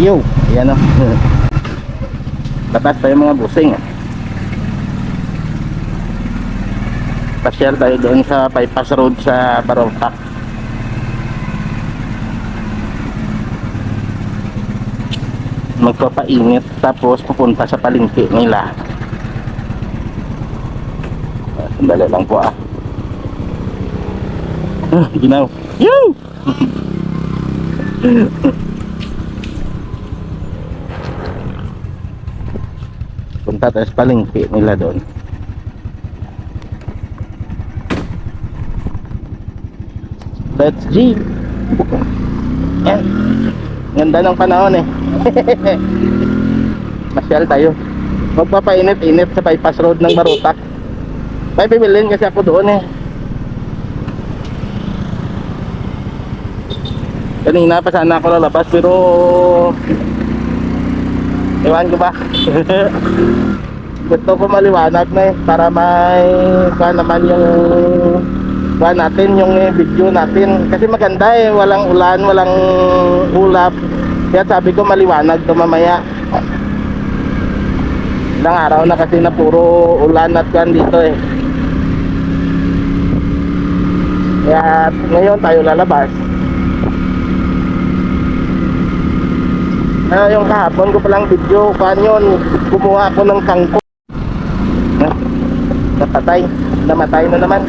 Yo, ayan o. Labas tayo mga busing. eh. Pasyal tayo doon sa bypass road sa Barongkak. Magpapainit tapos pupunta sa palengke nila. Ah, Sandali lang po ah. Ah, ginaw. Yo! Sa palengke nila doon. Let's G. Yan. Ganda ng panahon eh. Masyal tayo. Magpapainit-init sa bypass road ng Marutak. May bibilin kasi ako doon eh. Kanina pa sana ako lalabas pero Ewan ko ba? Gusto ko maliwanag na eh para may kuha naman yung kuha natin yung eh, video natin. Kasi maganda eh walang ulan walang ulap. Kaya sabi ko maliwanag to mamaya. Ilang araw na kasi na puro ulan at kuhan dito eh. Kaya ngayon tayo lalabas Ah, yung kahapon ko palang video, kuhan yun, kumuha ako ng kangkong. Ah, Napatay, namatay na naman.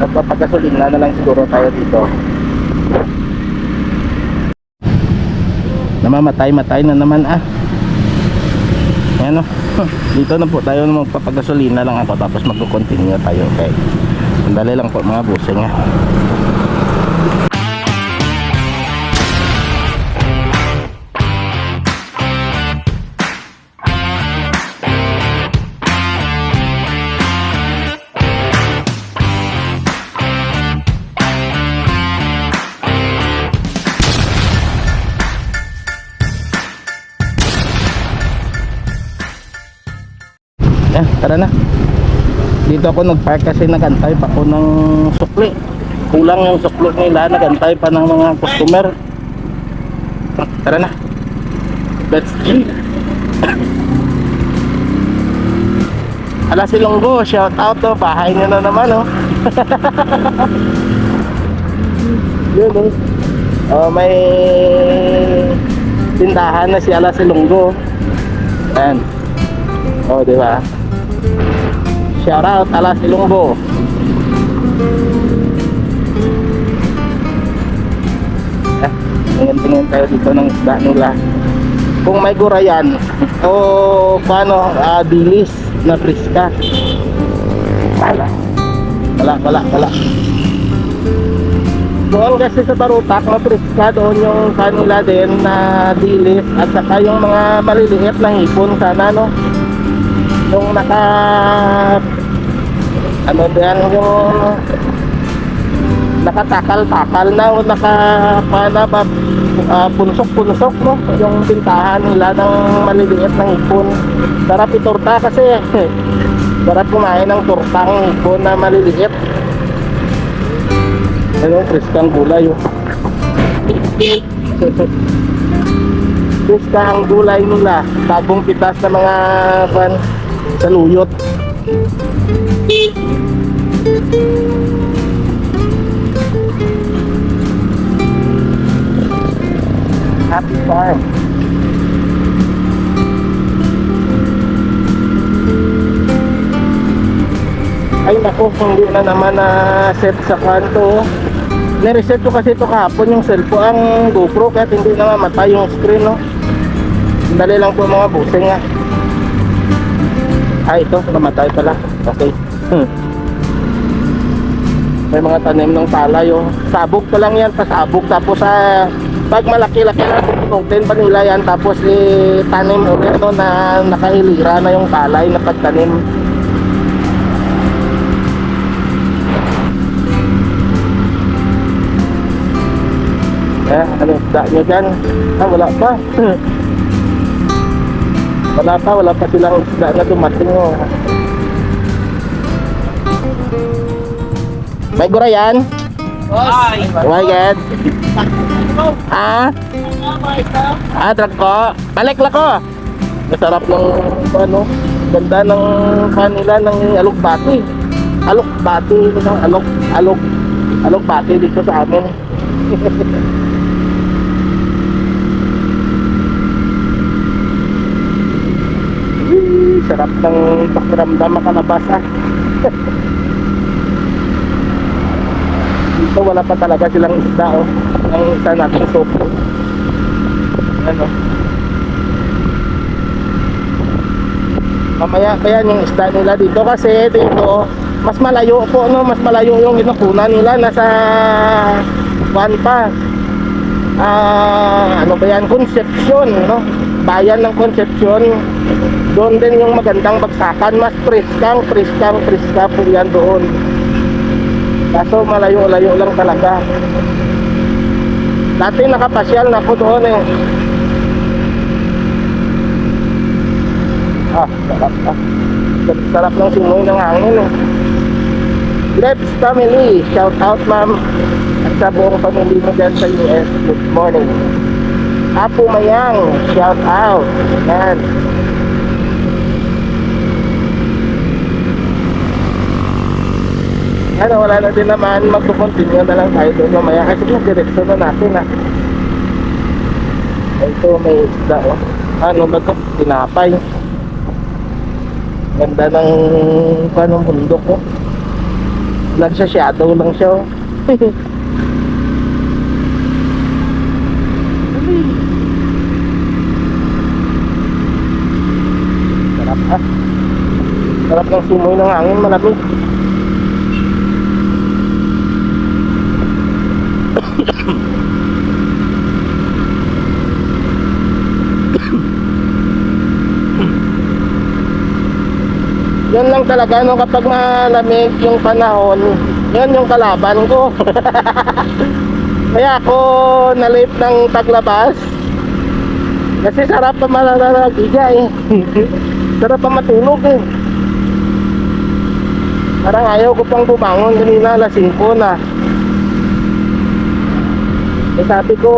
Magpapagasolina na lang siguro tayo dito. Namamatay-matay na naman ah. Ayan o. Dito na po tayo magpapagasolina lang ako tapos magko-continue tayo. Okay. Sandali lang po mga busing ah. Tara na. Dito ako nag-park kasi nagantay pa ako ng sukli. Kulang yung sukli nila, nagantay pa ng mga customer. Tara na. Let's go. Ala si Longgo, shout out to, bahay niyo na naman oh. Yun oh. Oh, may tindahan na si Ala si Longgo. Yan. Oh, di ba? Shout out Alas Ilongbo. Ah, tingin-tingin tayo dito ng isda nila. Kung may gurayan o paano ah, dilis na priska. Wala. Wala, wala, wala. Doon kasi sa Tarutak na priska doon yung kanila din na dilis at saka yung mga maliliit na hipon sana no yung naka ano din yung nakatakal-takal na o naka paano ba ah, punsok-punsok no? Yung pintahan nila ng maliliit ng ipon sarap itorta kasi sarap kumain ng tortang ipon na maliliit. Ano kriskang gulay oh. Ang gulay nila tabong pitas na mga pan saluyot. Happy Farm. Ay nako, kung hindi na naman na set sa kanto. Nireset ko kasi ito kahapon yung cellphone ang GoPro kaya hindi na mamatay yung screen no? Dali lang po mga busing nga Ah ito, namatay pala Okay hmm. May mga tanim ng palay oh. Sabog pa lang yan, pasabog Tapos sa pag malaki-laki na tututin pa nila yan Tapos eh, tanim ulit no, na nakahilira na yung palay na pagtanim Eh, ano isda nyo dyan? Ah, wala pa. Wala pa, wala pa silang isda na dumating. Oh. May gurayan? Ay! Oh my God. Ah? Ah, drag ko. Balik la ko. Masarap ng ano, ganda ng kanila ng alokbati. Alokbati, ano, alok, alok, alokbati dito sa amin. Sarap ng pakiramdam makalabas ah. Dito wala pa talaga silang isda oh. Ang isa natin sopo. Ano? Mamaya pa yan yung isda nila dito kasi dito mas malayo po no, mas malayo yung kinukunan nila nasa Juan pa. Ah, ano ba yan? Concepcion, no? Bayan ng Concepcion. Doon din yung magandang bagsakan, mas priskang, priskang, priska po yan doon. Kaso malayo-layo lang talaga. Dati nakapasyal na ako doon eh. Ah, sarap ah. Sarap ng simoy ng hangin eh. Grebs family, shout out ma'am at sa buong family mo dyan sa US. Good morning. Apo Mayang, shout out. Yan. Ano, wala na din naman. Magkukontinue na lang tayo doon mamaya kasi yung direksyon na natin ah. Ito may isda oh. Ano ba ito? Tinapay. Ganda ng panong bundok oh. Lang siya shadow lang siya oh. Sarap ah. Sarap ng simoy ng hangin, malamig. Yan lang talaga no kapag malamig yung panahon, yan yung kalaban ko. Kaya ako nalip ng taglabas. Kasi sarap pa malalagiga eh. sarap pa matulog eh. Parang ayaw ko pang bumangon kanina alas 5 na. Eh sabi ko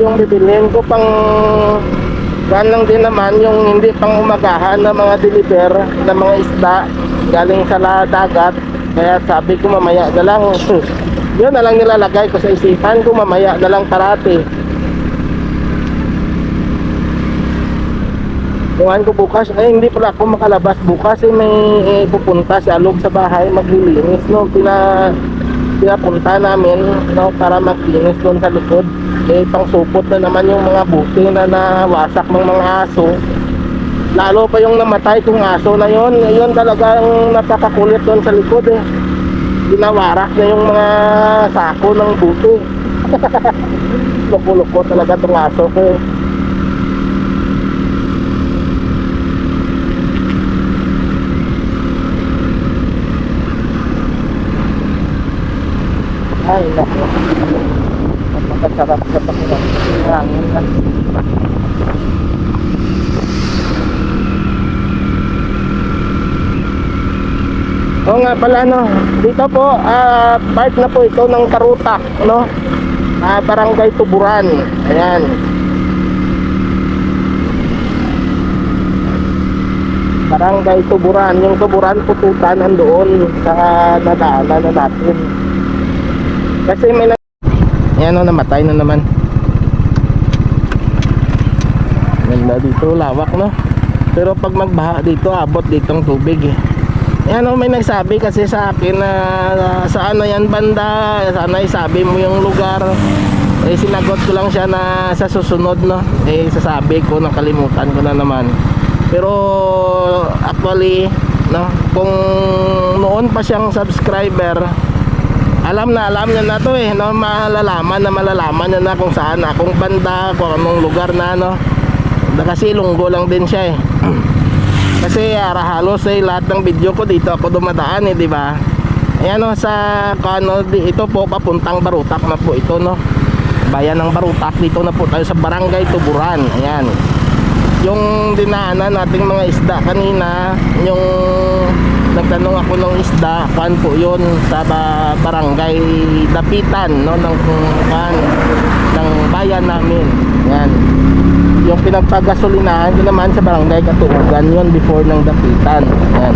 yung bibilhin ko pang Gan lang din naman yung hindi pang umagahan na mga deliver na mga isda galing sa dagat. Kaya sabi ko mamaya na lang. Yun na lang nilalagay ko sa isipan ko mamaya na lang parati. Iwan ko bukas, ay hindi pala ako makalabas bukas eh may eh, pupunta sa alog sa bahay maglilinis no. Pina pinapunta namin no para maglinis doon sa likod eh pangsupot na naman yung mga buti na nawasak ng mga aso. Lalo pa yung namatay kong aso na yon yun talagang napakakulit doon sa likod eh. Ginawarak na yung mga sako ng buti. Loko-loko talaga tong aso ko eh. ay naku napakasarap sa pakiram hangin na Oo nga pala no, dito po ah, part na po ito ng Karutak no. Ah, Barangay Tuburan. Ayan. Barangay Tuburan, yung Tuburan pututan nandoon sa nadaanan na natin. Kasi may na... Yan o, namatay na naman. Ganda dito, lawak no. Pero pag magbaha dito, abot ditong tubig eh. Yan o, may nagsabi kasi sa akin na saan na yan banda, sana isabi mo yung lugar. Eh sinagot ko lang siya na sa susunod no. Eh sasabi ko, nakalimutan ko na naman. Pero actually, no, kung noon pa siyang subscriber, alam na alam niya na to eh no? Malalaman na malalaman niya na kung saan akong banda kung anong lugar na no? Kasi lunggo lang din siya eh. Kasi ara halos eh lahat ng video ko dito ako dumadaan eh di ba? Ayan no sa kano ito po papuntang Barutak na po ito no? Bayan ng Barutak dito na po tayo sa Barangay Tuburan ayan. Yung dinaanan nating mga isda kanina yung nagtanong ako ng isda kuan po yun sa ba- barangay Dapitan no ng kuan ng bayan namin. Yan. Yung pinagpagasolinahan ko naman sa barangay Katuugan yun before ng dapitan. Yan.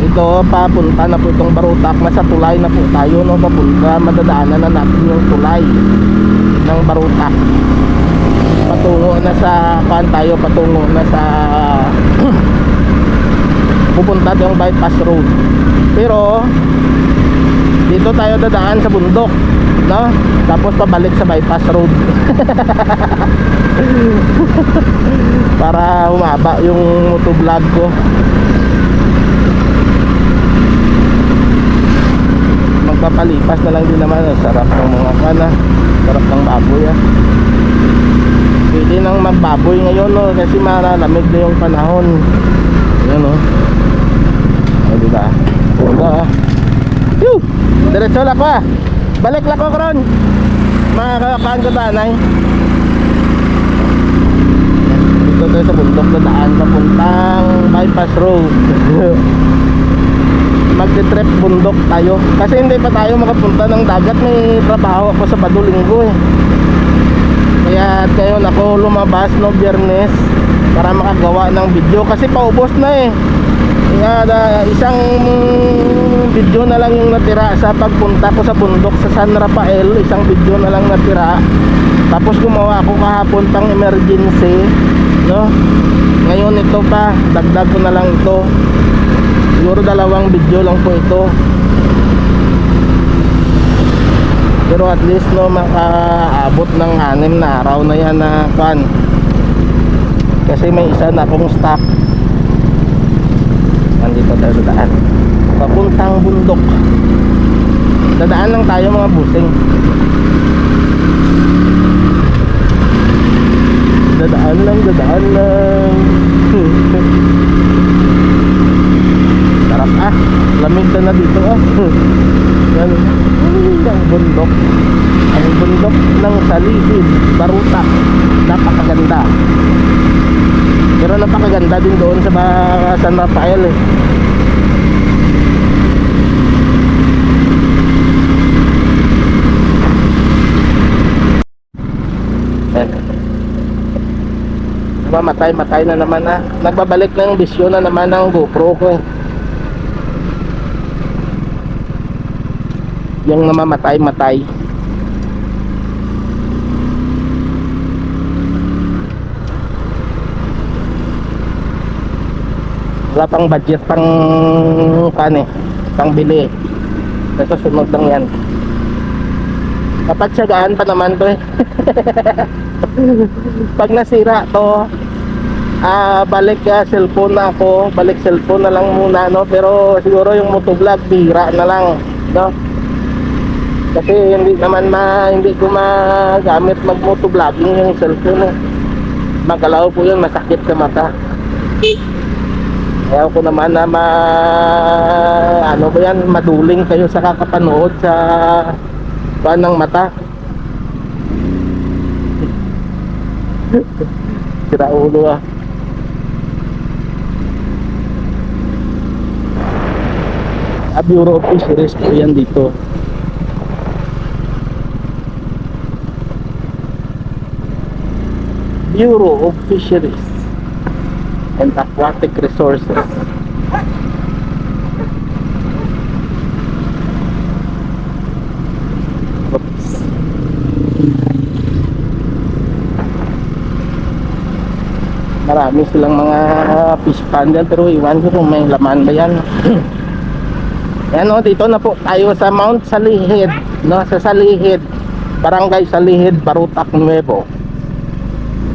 Ito, papunta na po itong barutak. Nasa tulay na po tayo, no? Papunta, madadaanan na natin yung tulay ng barutak. Patungo na sa, paan tayo, patungo na sa pupunta yung bypass road. Pero, dito tayo dadaan sa bundok, no? Tapos pabalik sa bypass road. Para humaba yung motovlog ko. Magpapalipas na lang din naman. Sarap ng mga kana. Sarap ng baboy ah. Pwede nang magbaboy ngayon no kasi maralamig na yung panahon. Yan no. O di ba? Puga ah. Yoo! Diretso lang ah. Balik lang ko karon. Mga kakaan ko tanay. Dito tayo sa bundok na daan papuntang bypass road. Magte-trip bundok tayo. Kasi hindi pa tayo makapunta ng dagat. May trabaho ako sa Badulinggo eh. Kaya ngayon ako lumabas no biyernes para makagawa ng video kasi paubos na eh. Na, isang video na lang yung natira sa pagpunta ko sa bundok sa San Rafael, isang video na lang natira. Tapos gumawa ako kahapon pang emergency, no? Ngayon ito pa, dagdag ko na lang ito. Siguro dalawang video lang po ito. Pero at least no makaabot ng anim na araw na yan na kan. Kasi may isa na akong stock. Nandito tayo sa daan. Papuntang bundok. Dadaan lang tayo mga busing. Dadaan lang, dadaan lang. Sarap ah. Lamig na na dito ah. Yan. Ang bundok. Ang bundok ng Salihid, Baruta. Napakaganda. Pero napakaganda din doon sa San Rafael eh. Eh. Mamatay, matay na naman na. Nagbabalik na yung bisyo na naman ng GoPro ko eh. Yung namamatay, matay. Wala pang budget pang kan eh, pang bili. Sa susunod lang yan. Kapag siyagaan pa naman to eh. Pag nasira to, ah balik ka cellphone na ako, balik cellphone na lang muna no, pero siguro yung motovlog bihira na lang, no? Kasi hindi naman ma hindi ko magamit mag motovlogging yung cellphone eh. Magalaw po yun, masakit sa mata. Ayaw ko naman na ma ano ba yan, maduling kayo sa kakapanood sa paan ng mata. Sira ulo ah. Ah, Bureau of Fisheries po yan dito. Bureau of Fisheries and Aquatic Resources. Marami silang mga fish pond dyan pero iwan ko kung may laman ba yan. Yan o, dito na po tayo sa Mount Salihid, no? Sa Salihid, Barangay Salihid, Barutak Nuevo.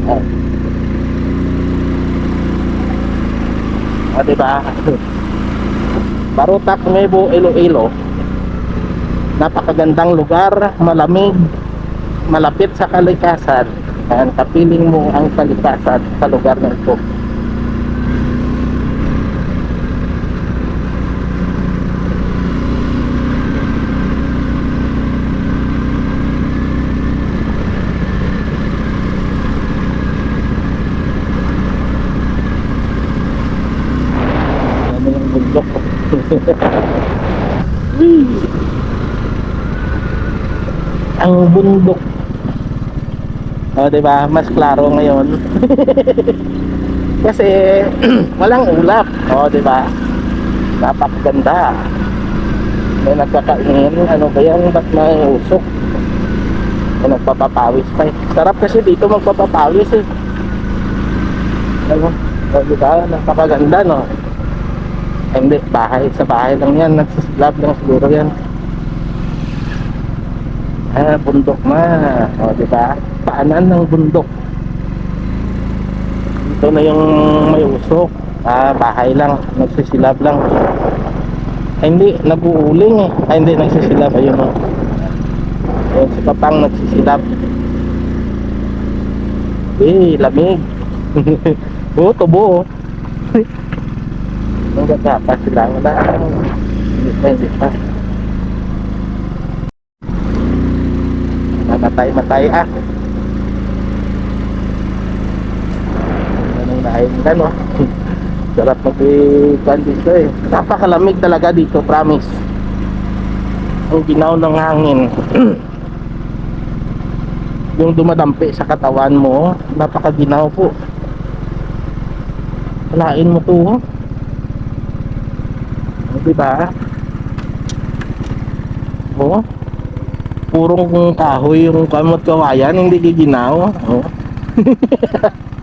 Oh. O, diba? Barutak Nuevo, Iloilo. Napakagandang lugar, malamig, malapit sa kalikasan. Yan, kapiling mo ang kalikasan sa lugar na ito. Ano yung bundok? Ang bundok O, di ba? Mas klaro ngayon. Kasi walang ulap. O, di ba? Napakaganda. May nagkakaingin. Ano ba yan? Ba't may usok? May nagpapapawis pa eh. Sarap kasi dito magpapapawis eh. Ano? O, di ba? Napakaganda, no? Hindi, bahay. Sa bahay lang yan. Nagsislab lang siguro yan. Ah, bundok na. O, di ba? Paanan ng bundok. Ito na yung may usok. Ah, bahay lang. Nagsisilab lang. Ay, hindi. Nabuuling eh. Ay, hindi. Nagsisilab. Ayun o. Ayun, si Papang nagsisilab. Eh, lamig. Tubo oh. Ang ganda pa sila. Wala. Hindi pa, hindi pa. Mamatay-matay ah. Anong nahin ka no? Sarap mag-ikan dito eh. Napakalamig talaga dito, promise. Ang ginaw ng hangin. yung dumadampi sa katawan mo, napakaginaw po. Kalain mo to. oh. Oh, Diba? Oh. Purong kahoy yung kamot kawayan, hindi giginaw. Oh.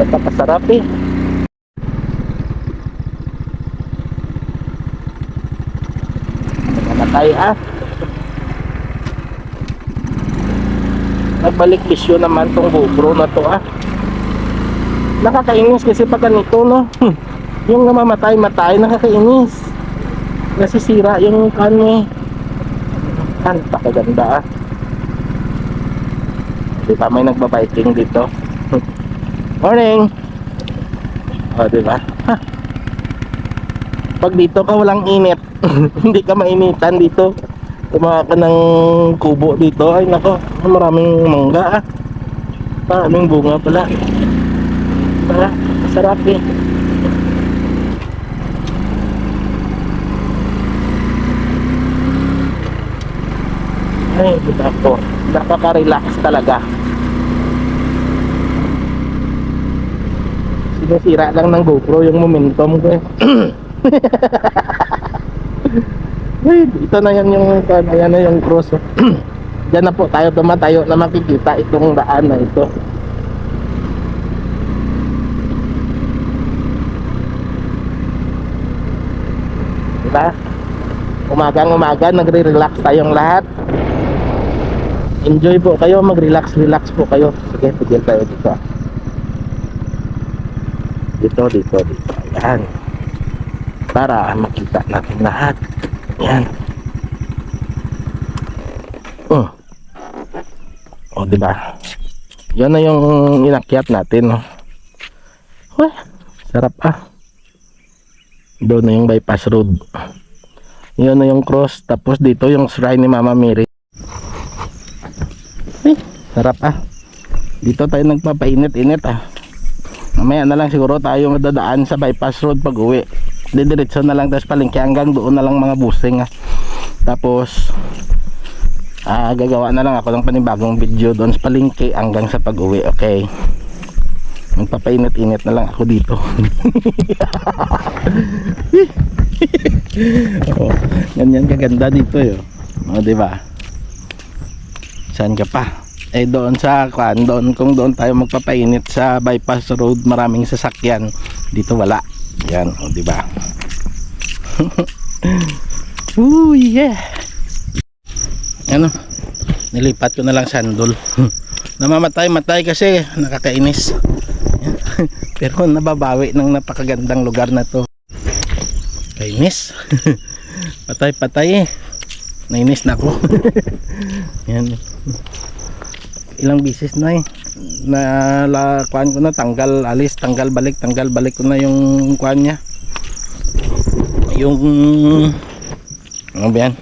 Napakasarap eh. Namatay ah. Nagbalik bisyo naman tong GoPro na to ah. Nakakainis kasi pag ganito no. yung namamatay-matay nakakainis. Nasisira yung kan eh. Kan, pakaganda ah. Di ba may nagbabiking dito? Morning! O, di ba? Pag dito ka walang init, hindi ka mainitan dito. Kumaha ka ng kubo dito. Ay nako, maraming mangga ah. Maraming bunga pala. Tara, sarap eh. Ay, nako. Nakaka-relax talaga. Sinisira lang ng GoPro yung momentum ko eh. Ito na yan yung ayan na yung cross. oh. Diyan na po tayo tumatayo na makikita itong daan na ito. Diba? Umagang umaga, nagre-relax tayong lahat. Enjoy po kayo, mag-relax, relax po kayo. Sige, tigil tayo dito. Dito, dito, dito. Ayan. Para makita natin lahat. Ayan. Oh. Oh, di ba? Yan na yung inakyat natin, no. Wah, sarap ah. Doon na yung bypass road. Yan na yung cross. Tapos dito yung shrine ni Mama Mary. Eh, sarap ah. Dito tayo nagpapainit-init ah. Mamaya na lang siguro tayo dadaan sa bypass road pag uwi. Didiretso na lang tapos palengke hanggang doon na lang mga busing ah. Tapos ah, gagawa na lang ako ng panibagong video doon sa palengke hanggang sa pag uwi. Okay. Magpapainit-init na lang ako dito. oh, ganyan kaganda dito yo. O, di ba? Saan ka pa? Eh doon sa kwan, doon kung doon tayo magpapainit sa bypass road, maraming sasakyan. Dito wala. Yan, o di ba? Ooh, yeah. Ano? Nilipat ko na lang sandol. Namamatay-matay kasi nakakainis. Pero nababawi ng napakagandang lugar na to. Kainis. Patay-patay eh. Nainis na ako. Yan. Ilang bisis na eh. Na la, kuan ko na tanggal alis, tanggal balik, tanggal balik ko na yung kuan niya. Yung ano ba yan?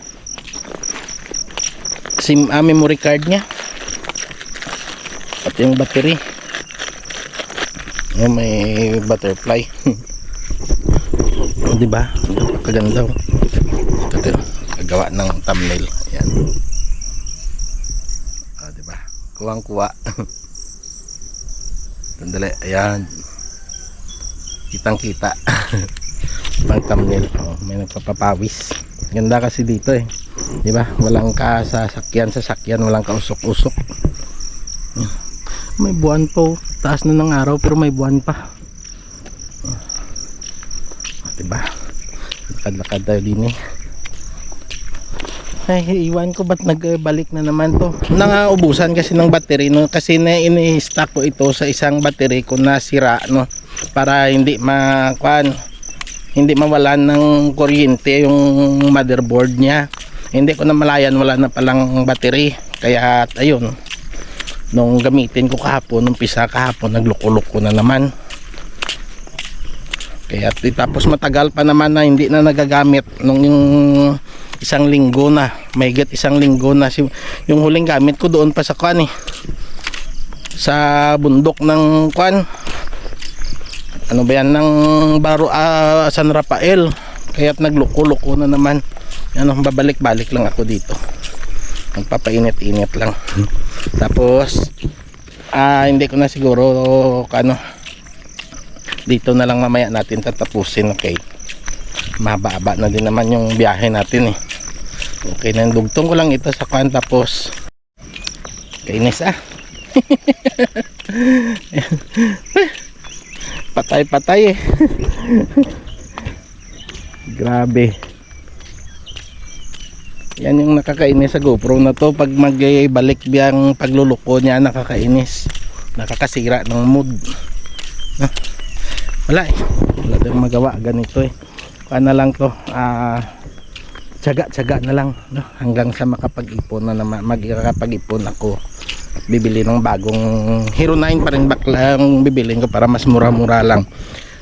SIM ah, memory card niya. At yung battery. Yung may butterfly. Oh, di ba? Kaganda. oh. Din. Gagawa ng thumbnail. Ayan. Kuwang kuwa. Sandali ayan. Kitang kita pang thumbnail. Oh, may nagpapapawis. Ganda kasi dito eh. Di ba? Walang ka sasakyan walang kausok-usok. May buwan po taas na ng araw pero may buwan pa. Oh. di ba? Lakad-lakad tayo din eh ay iwan ko ba't nagbalik na naman to? Nangaubusan kasi ng battery no? Kasi na ini-stack ko ito sa isang battery ko na sira no? Para hindi makuan hindi mawalan ng kuryente yung motherboard niya. Hindi ko na malayan wala na palang battery. Kaya ayun nung gamitin ko kahapon nung pisa kahapon nagluko-luko na naman. Kaya tapos matagal pa naman na hindi na nagagamit nung yung isang linggo na. May isang linggo na. Si, yung huling gamit ko doon pa sa kwan eh. Sa bundok ng kwan. Ano ba yan? Ng baro ah, San Rafael. Kaya't nagluko-luko na naman. Ano babalik-balik lang ako dito. Magpapainit-init lang. Tapos ah, hindi ko na siguro ano dito na lang mamaya natin tatapusin okay mahaba-haba na din naman yung biyahe natin eh. Okay na dugtong ko lang ito sa kwan tapos kainis ah. Patay patay eh. Grabe. Yan yung nakakainis sa GoPro na to. Pag magbalik biyang pagluluko niya nakakainis. Nakakasira ng mood. Ah, wala eh. Wala magawa ganito eh na lang to ah tsaga tsaga na lang no? hanggang sa makapag-ipon na naman magkakapag-ipon ako. Bibili ng bagong Hero 9 pa rin bakla yung bibilin ko para mas mura-mura lang.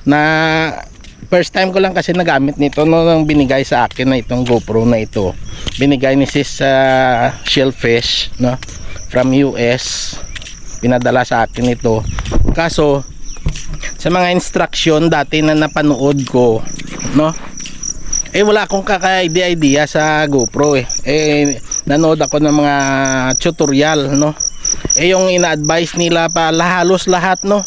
Na first time ko lang kasi nagamit nito no, nung binigay sa akin na itong GoPro na ito. Binigay ni sis sa Shellfish no, from US pinadala sa akin ito. Kaso sa mga instruction dati na napanood ko no eh wala akong kaka-idea idea sa GoPro eh. Eh nanood ako ng mga tutorial no. Eh yung ina-advise nila pa halos lahat no.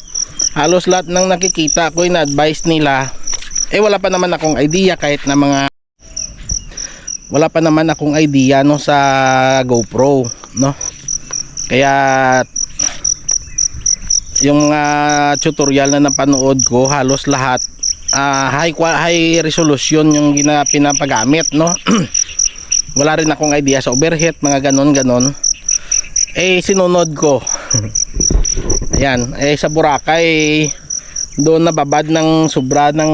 Halos lahat ng nakikita ko ina-advise nila. Eh wala pa naman akong idea kahit na mga wala pa naman akong idea no sa GoPro no. Kaya yung uh, tutorial na napanood ko halos lahat uh, high high resolution yung gina, pinapagamit no? Wala rin akong idea sa overhead mga ganon ganon. Eh sinunod ko. Ayan. Eh sa Boracay doon nababad ng sobra ng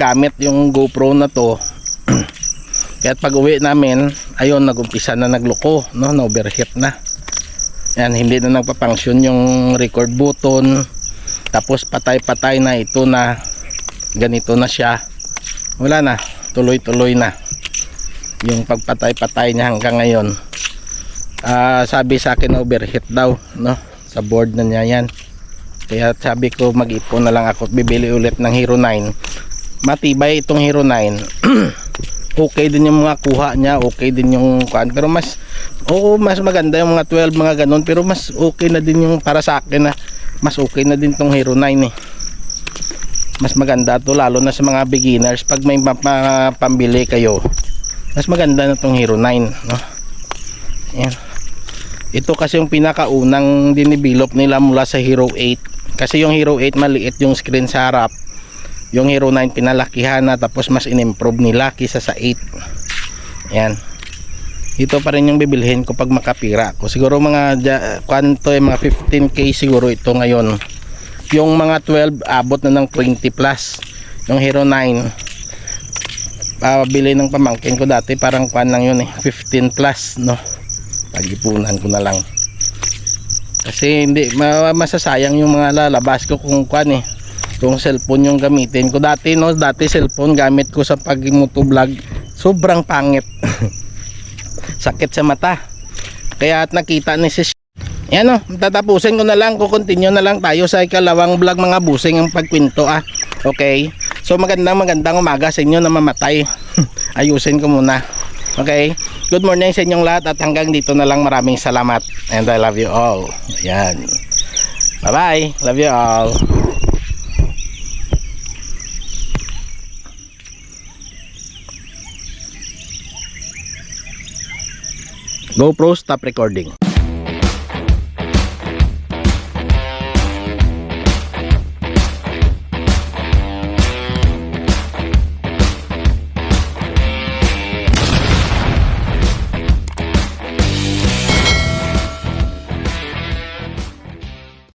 gamit yung GoPro na to. Kaya pag uwi namin ayun nagumpisa na nagloko no? Na overheat na. Yan hindi na nagpa-function yung record button. Tapos patay-patay na ito na ganito na siya. Wala na. Tuloy-tuloy na. Yung pagpatay-patay niya hanggang ngayon. Uh, sabi sa akin overheat daw no? Sa board na niya yan. Kaya sabi ko mag-ipon na lang ako at bibili ulit ng Hero 9 matibay itong Hero 9 okay din yung mga kuha niya okay din yung kuan pero mas oo mas maganda yung mga 12 mga ganun. Pero mas okay na din yung para sa akin na mas okay na din tong Hero 9 eh mas maganda to lalo na sa mga beginners. Pag may pambili kayo mas maganda na tong Hero 9 no? Yan. ito kasi yung pinakaunang dinibilop nila mula sa Hero 8 kasi yung Hero 8 maliit yung screen sa harap. Yung Hero 9 pinalakihan na tapos mas in-improve nila kisa sa 8 yan ito pa rin yung bibilhin ko pag makapira ko. Siguro mga kwanto eh, mga 15k siguro ito ngayon yung mga 12 abot na ng 20 plus. Yung Hero 9 pabili ng pamangkin ko dati parang kwan lang yun eh 15 plus no? Pagipunan ko na lang. Kasi hindi masasayang yung mga lalabas ko kung kwan eh kung cellphone yung gamitin ko. Dati no dati cellphone gamit ko sa pag motovlog sobrang pangit. Sakit sa mata. Kaya at nakita ni sis yan o, tatapusin ko na lang, kukontinue na lang tayo sa ikalawang vlog mga busing ang pagkwento ah. Okay? So magandang magandang umaga sa inyo na mamatay. Ayusin ko muna. Okay? Good morning sa inyong lahat at hanggang dito na lang maraming salamat. And I love you all. Ayan. Bye-bye. Love you all. GoPro stop recording.